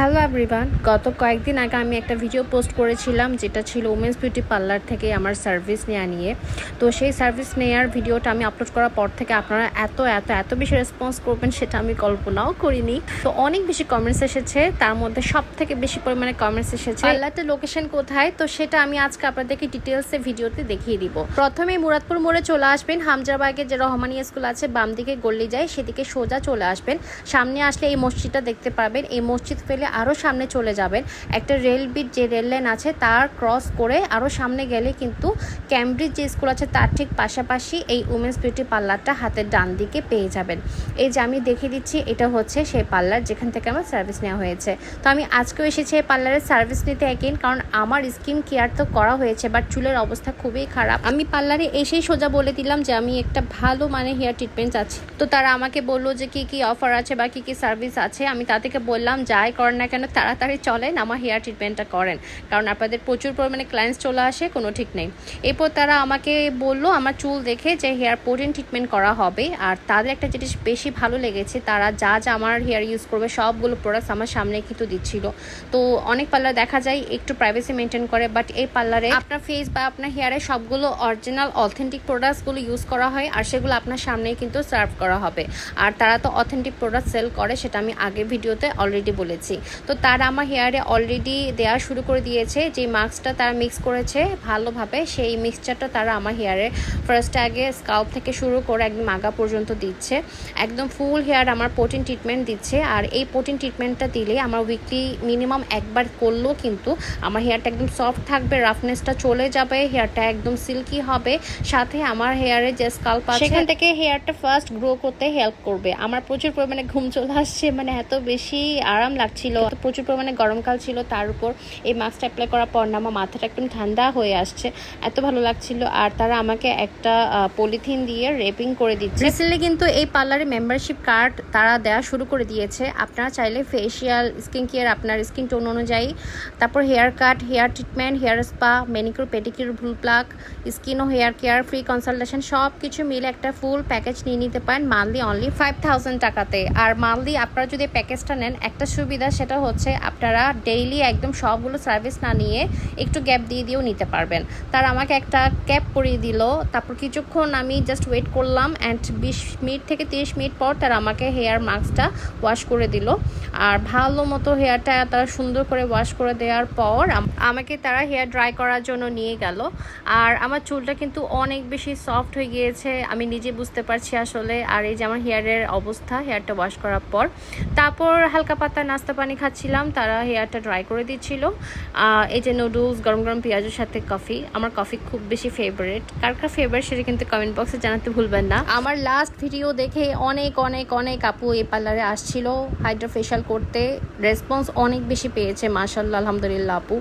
Hello everyone গত কয়েকদিন আগে আমি একটা ভিডিও পোস্ট করেছিলাম, যেটা ছিল উমেন্স বিউটি পার্লার থেকে আমার সার্ভিস নেওয়া নিয়ে। তো সেই সার্ভিস নেওয়ার ভিডিওটা আমি আপলোড করার পর থেকে আপনারা এত এত এত বেশি রেসপন্স করবেন, সেটা আমি কল্পনাও করিনি। তো অনেক বেশি কমেন্টস এসেছে, তার মধ্যে সব থেকে বেশি পরিমাণে কমেন্টস এসেছে। পার্লারটা লোকেশন কোথায়? তো সেটা আমি আজকে আপনাদেরকে ডিটেলসে ভিডিওতে দেখিয়ে দিব। প্রথমে মুরাদপুর মোড়ে চলে আসবেন। হামজাবাগে যে রহমানিয়া স্কুল আছে বাম দিকে গল্লি যায়, সেদিকে সোজা চলে আসবেন। সামনে আসলে এই মসজিদটা দেখতে পাবেন। এই মসজিদ ফেলে আরও সামনে চলে যাবেন। একটা রেল বিট যে রেল লাইন আছে, তার ক্রস করে আরও সামনে গেলে কিন্তু ক্যামব্রিজ যে স্কুল আছে, তার ঠিক পাশাপাশি এই উমেন্স বিউটি পার্লারটা হাতের ডান দিকে পেয়ে যাবেন। এই যে আমি দেখিয়ে দিচ্ছি, এটা হচ্ছে সেই পার্লার যেখান থেকে আমার সার্ভিস নেওয়া হয়েছে। তো আমি আজকেও এসেছি এই পার্লারের সার্ভিস নিতে একদিন কারণ আমার স্কিন কেয়ার তো করা হয়েছে বাট চুলের অবস্থা খুবই খারাপ। আমি পার্লারে এসেই সোজা বলে দিলাম যে আমি একটা ভালো মানে হেয়ার ট্রিটমেন্ট চাচ্ছি। তো তারা আমাকে বলল যে কি কি অফার আছে বা কি কি সার্ভিস আছে, আমি তাদেরকে বললাম, যাই করেন না কেন তাড়াতাড়ি চলেন, আমার হেয়ার ট্রিটমেন্টটা করেন। কারণ আপনাদের প্রচুর পরিমাণে ক্লায়েন্টস চলে আসে, কোনো ঠিক নেই। এরপর তারা আমাকে বলল, আমার চুল দেখে যে হেয়ার প্রোটিন ট্রিটমেন্ট করা হবে। আর তাদের একটা জিনিস বেশি ভালো লেগেছে, তারা যা যা আমার হেয়ার ইউজ করবে, সবগুলো প্রোডাক্টস আমার সামনে কিন্তু দিচ্ছিল। তো অনেক পার্লার দেখা যায়, একটু প্রাইভেসি মেনটেন করে বাট এই পার্লারে আপনার ফেস বা আপনার হেয়ারে সবগুলো অরিজিনাল অথেন্টিক প্রোডাক্টসগুলো ইউজ করা হয়, আর সেগুলো আপনার সামনেই কিন্তু সার্ভ করা হবে। আর তারা তো অথেন্টিক প্রোডাক্ট সেল করে, সেটা আমি আগের ভিডিওতে অলরেডি বলেছি। তো তারা আমার হেয়ারে অলরেডি দেওয়া শুরু করে দিয়েছে যে মাস্কটা তারা মিক্স করেছে ভালোভাবে, সেই মিক্সচারটা তারা আমার হেয়ারে ফার্স্ট আগে স্কাল্প থেকে শুরু করে একদম আগা পর্যন্ত দিচ্ছে। একদম ফুল হেয়ার আমার প্রোটিন ট্রিটমেন্ট দিচ্ছে, আর এই প্রোটিন ট্রিটমেন্টটা দিলে আমার উইকলি মিনিমাম একবার করলেও কিন্তু আমার হেয়ারটা একদম সফট থাকবে রাফনেসটা চলে যাবে, হেয়ারটা একদম সিল্কি হবে। সাথে আমার হেয়ারে যে স্কাল্প আছে সেখান থেকে হেয়ারটা ফার্স্ট গ্রো করতে হেল্প করবে। আমার প্রচুর পরিমাণে ঘুম চলে আসছে মানে এত বেশি আরাম লাগছিল তো প্রচুর পরিমাণে গরমকাল ছিল, তার উপর এই মাস্কটা অ্যাপ্লাই করার পর না, আমার মাথাটা একদম ঠান্ডা হয়ে আসছে, এত ভালো লাগছিল। আর তারা আমাকে একটা পলিথিন দিয়ে রেপিং করে দিচ্ছে। রিসেন্টলি কিন্তু এই পার্লারে মেম্বারশিপ কার্ড তারা দেওয়া শুরু করে দিয়েছে। আপনারা চাইলে ফেসিয়াল স্কিন কেয়ার আপনার স্কিন টোন অনুযায়ী, তারপর hair cut hair treatment hair spa manicure pedicure ভুল প্লাক স্কিন ও হেয়ার কেয়ার ফ্রি কনসালটেশন সব কিছু মিলে একটা ফুল প্যাকেজ নিয়ে নিতে পারেন মান্থলি অনলি ফাইভ থাউজেন্ড টাকাতে। আর মান্থলি আপনারা যদি প্যাকেজটা নেন, একটা সুবিধা সেটা হচ্ছে আপনারা ডেইলি একদম সবগুলো সার্ভিস না নিয়ে একটু গ্যাপ দিয়ে দিয়েও নিতে পারবেন। তার আমাকে একটা ক্যাপ করিয়ে দিল। তারপর কিছুক্ষণ আমি জাস্ট ওয়েট করলাম অ্যান্ড বিশ মিনিট থেকে তিরিশ মিনিট পর তারা আমাকে হেয়ার মাস্কটা ওয়াশ করে দিল। আর ভালো মতো হেয়ারটা তারা সুন্দর করে ওয়াশ করে দেওয়ার পর আম- আমাকে তারা হেয়ার ড্রাই করার জন্য নিয়ে গেল। আর আমার চুলটা কিন্তু অনেক বেশি সফট হয়ে গিয়েছে, আমি নিজে বুঝতে পারছি আসলে। আর এই যে আমার হেয়ারের অবস্থা হেয়ারটা ওয়াশ করার পর। তারপর হালকা পাতা নাস্তা পানি খাচ্ছিলাম, তারা হেয়ারটা ড্রাই করে দিচ্ছিল। এই যে নুডলস গরম গরম পেঁয়াজের সাথে কফি আমার কফি খুব বেশি ফেভারিট কার কার ফেভারিট সেটা কিন্তু কমেন্ট বক্সে জানাতে ভুলবেন না। আমার লাস্ট ভিডিও দেখে অনেক অনেক অনেক আপু এই পার্লারে আসছিল হাইড্রা ফেশিয়াল করতে। রেসপন্স অনেক বেশি পেয়েছে মাশাল্লাহ আলহামদুলিল্লাহ আপু।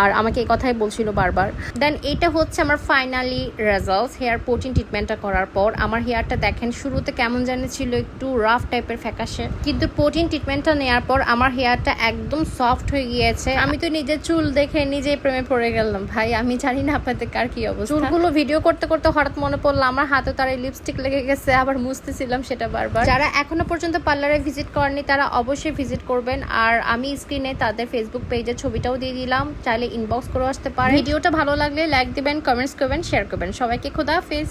আর আমাকে এই কথাই বলছিল বারবার। দেন এটা হচ্ছে আমার ফাইনালি রেজাল্ট হেয়ার প্রোটিন ট্রিটমেন্টটা করার পর। আমার হেয়ারটা দেখেন, শুরুতে কেমন জানি ছিল একটু রাফ টাইপের ফ্যাকাশে। কিন্তু প্রোটিন ট্রিটমেন্টটা নেওয়ার পর আমার হেয়ারটা একদম সফট হয়ে গিয়েছে। আমি তো নিজের চুল দেখে নিজেই প্রেমে পড়ে গেলাম। ভাই, আমি জানি না আপনাদের কার কি অবস্থা। চুলগুলো ভিডিও করতে করতে হঠাৎ মনে পড়ল, আমার হাতে তার এই লিপস্টিক লেগে গেছে, আবার মুছতেছিলাম সেটা বারবার। যারা এখনও পর্যন্ত পার্লারে ভিজিট করেনি তারা অবশ্যই ভিজিট করবেন। আর আমি স্ক্রিনে তাদের ফেসবুক পেজের ছবিটাও দিয়ে দিলাম, চাইলে ইনবক্স করে আসতে পারে ভিডিওটা ভালো লাগলে লাইক দিবেন কমেন্টস করবেন শেয়ার করবেন। সবাইকে খোদা হাফিজ।